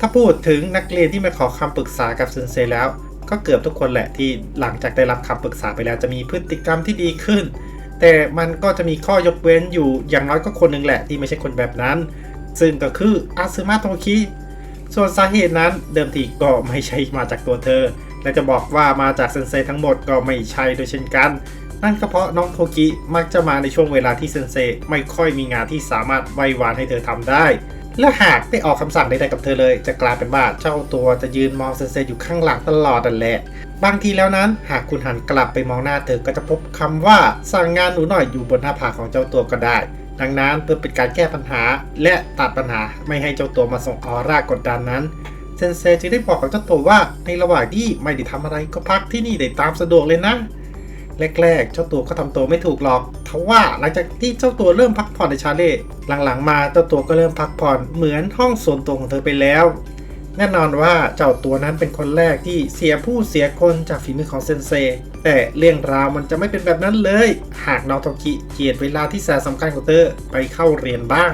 ถ้าพูดถึงนักเรียนที่มาขอคำปรึกษากับเซนเซแล้ว ก็เกือบทุกคนแหละที่หลังจากได้รับคำปรึกษาไปแล้วจะมีพฤติกรรมที่ดีขึ้น แต่มันก็จะมีข้อยกเว้นอยู่อย่างน้อยก็คนหนึ่งแหละที่ไม่ใช่คนแบบนั้น ซึ่งก็คืออาซึมะโทคิส่วนสาเหตุนั้นเดิมทีก็ไม่ใช่มาจากตัวเธอ และจะบอกว่ามาจากเซนเซทั้งหมดก็ไม่ใช่โดยเช่นกัน นั่นก็เพราะน้องโทกิมักจะมาในช่วงเวลาที่เซนเซไม่ค่อยมีงานที่สามารถไว้วานให้เธอทำได้ และหากได้ออกคำสั่งใดๆกับเธอเลย จะกลายเป็นว่าเจ้าตัวจะยืนมองเซนเซอยู่ข้างหลังตลอดนั่นแหละ บางทีแล้วนั้น หากคุณหันกลับไปมองหน้าเธอก็จะพบคำว่าสั่งงานหนูหน่อยอยู่บนหน้าผากของเจ้าตัวก็ได้ ดังนั้นเพื่อเป็นการแก้ปัญหา และตัดปัญหาไม่ให้เจ้าตัวมาส่งออร่ากดดันนั้นเซนเซจึงได้บอกกับเจ้าตัวว่าในระหว่างที่ไม่ได้ทำอะไรก็พักที่นี่ได้ตามสะดวกเลยนะแรกๆ เจ้าตัวก็ทำตัวไม่ถูกหรอก ทว่าหลังจากที่เจ้าตัวเริ่มพักผ่อนในชาเล่หลังๆ มาเจ้าตัวก็เริ่มพักผ่อนเหมือนห้องส่วนตัวของเธอไปแล้ว แน่นอนว่าเจ้าตัวนั้นเป็นคนแรกที่เสียผู้เสียคนจากฝีมือของเซนเซ แต่เรื่องราวมันจะไม่เป็นแบบนั้นเลย หากนอโทกิเจียดเวลาที่แสนสำคัญของเธอไปเข้าเรียนบ้าง